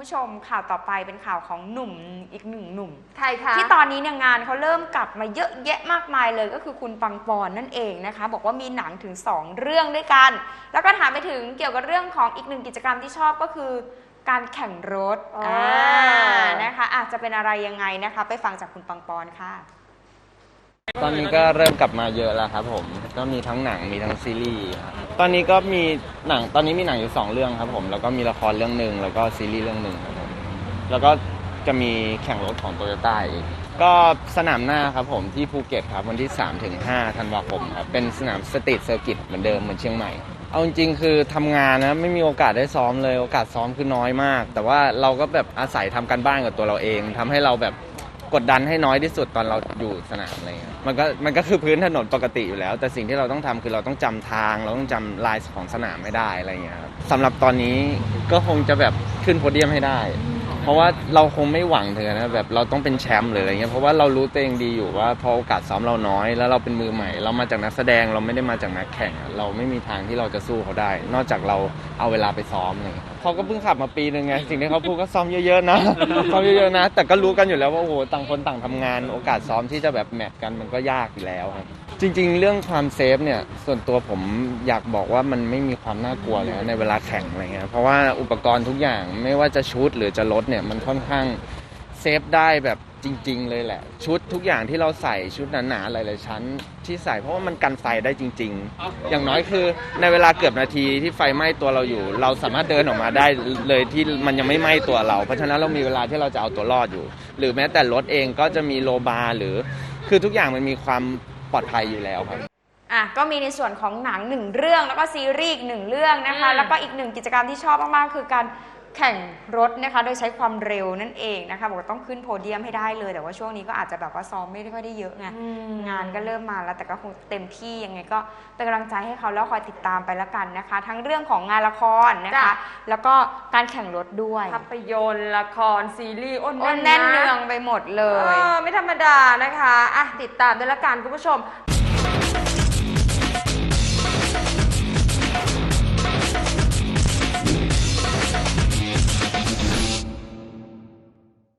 ผู้ชมข่าวต่อไปเป็นข่าวของหนุ่มอีกหนึ่งหนุ่ม ใครคะที่ตอนนี้เนี่ยงานเขาเริ่มกลับมาเยอะแยะมากมายเลยก็คือคุณปังปอนนั่นเองนะคะ บอกว่ามีหนังถึง 2 เรื่องด้วยกัน แล้วก็ถามไปถึงเกี่ยวกับเรื่องของอีกหนึ่งกิจกรรมที่ชอบก็คือการแข่งรถอ๋ออ่านะคะอาจจะเป็นอะไรยังไงนะคะ ไปฟังจากคุณปังปอนค่ะ ตอนนี้ก็เริ่มกลับมาเยอะแล้วครับผม ก็มีทั้งหนังมีทั้งซีรีส์ครับตอนนี้ก็มี หนังตอนนี้มีหนังอยู่สองเรื่องครับผมแล้วก็มีละครเรื่องหนึ่งแล้วก็ซีรีส์เรื่องหนึ่งครับผมแล้วก็จะมีแข่งรถของโตโยต้าอีกก็สนามหน้าครับผมที่ภูเก็ตครับวันที่3ถึง5ธันวาคมครับเป็นสนามสตรีทเซอร์กิตเหมือนเดิมเหมือนเชียงใหม่ เอาจริงๆคือทำงานนะไม่มีโอกาสได้ซ้อมเลยโอกาสซ้อมคือน้อยมาก แต่ว่าเราก็แบบอาศัยทำการบ้านกับตัวเราเองทำให้เราแบบ กดดันให้น้อยที่สุดตอนเราอยู่สนามอะไรเงี้ยมันก็มันก็คือพื้นถนนปกติอยู่แล้ว แต่สิ่งที่เราต้องทำคือเราต้องจำทาง เราต้องจำลายของสนามให้ได้อะไรเงี้ยครับสำหรับตอนนี้ก็คงจะแบบขึ้นโพเดียมให้ได้ ราะว่าเราคงไม่หวังถึงนะแบบเราต้องเป็นแชมป์หรืออะไรเงี้ยเพราะว่าเรารู้ตัวเองดีอยู่ว่าพอโอกาสซ้อมเราน้อย แล้วเราเป็นมือใหม่ เรามาจากนักแสดงเราไม่ได้มาจากนักแข่งเราไม่มีทางที่เราจะสู้เขาได้ นอกจากเราเอาเวลาไปซ้อมอะไรเงี้ยเขาก็เพิ่งขับมาปีหนึ่งไงสิ่งที่เขาพูดก็ซ้อมเยอะๆนะซ้อมเยอะๆนะ แต่ก็รู้กันอยู่แล้วว่าโอ้โหต่างคนต่างทำงาน โอกาสซ้อมที่จะแบบแมทกันมันก็ยากอยู่แล้วครับจริง ๆ เรื่องความเซฟเนี่ยส่วนตัวผมอยากบอกว่ามันไม่มีความน่ากลัวเลยในเวลาแข่งอะไรเงี้ยเพราะว่าอุปกรณ์ทุกอย่างไม่ว่าจะชุดหรือจะรถเนี่ยมันค่อนข้างเซฟได้แบบจริง ๆ เลยแหละ ชุดทุกอย่างที่เราใส่ชุดหนาๆหลายๆชั้น ที่ใส่เพราะว่ามันกันไฟได้จริง ๆ อย่างน้อยคือในเวลาเกือบนาทีที่ไฟไหม้ตัวเราอยู่ เราสามารถเดินออกมาได้เลยที่มันยังไม่ไหม้ตัวเรา เพราะฉะนั้นเรามีเวลาที่เราจะเอาตัวรอดอยู่ หรือแม้แต่รถเองก็จะมีโลบาร์หรือ คือทุกอย่างมันมีความปลอดภัยอยู่แล้วครับอะก็มีในส่วนของหนังหนึ่งเรื่องแล้วก็ซีรีส์อีกหนึ่งเรื่องนะคะอืมแล้วก็อีกหนึ่งกิจกรรมที่ชอบมากๆคือการ แข่งรถนะคะ โดยใช้ความเร็วนั่นเองนะคะบอกว่าต้องขึ้นโพเดียมให้ได้เลย แต่ว่าช่วงนี้ก็อาจจะแบบว่าซ้อมไม่ได้ค่อยได้เยอะไงงานก็เริ่มมาแล้วแต่ก็คงเต็มที่ยังไงก็เป็นกำลังใจให้เขาแล้วคอยติดตามไปแล้วกันนะคะ ทั้งเรื่องของงานละครนะคะจ้ะแล้วก็การแข่งรถด้วยภาพยนตร์ละครซีรีส์อ้นโอ้แน่นนะเนืองไปหมดเลเอยอไม่ธรรมดานะคะอะติดตามด้วยละกันคุณผู้ชม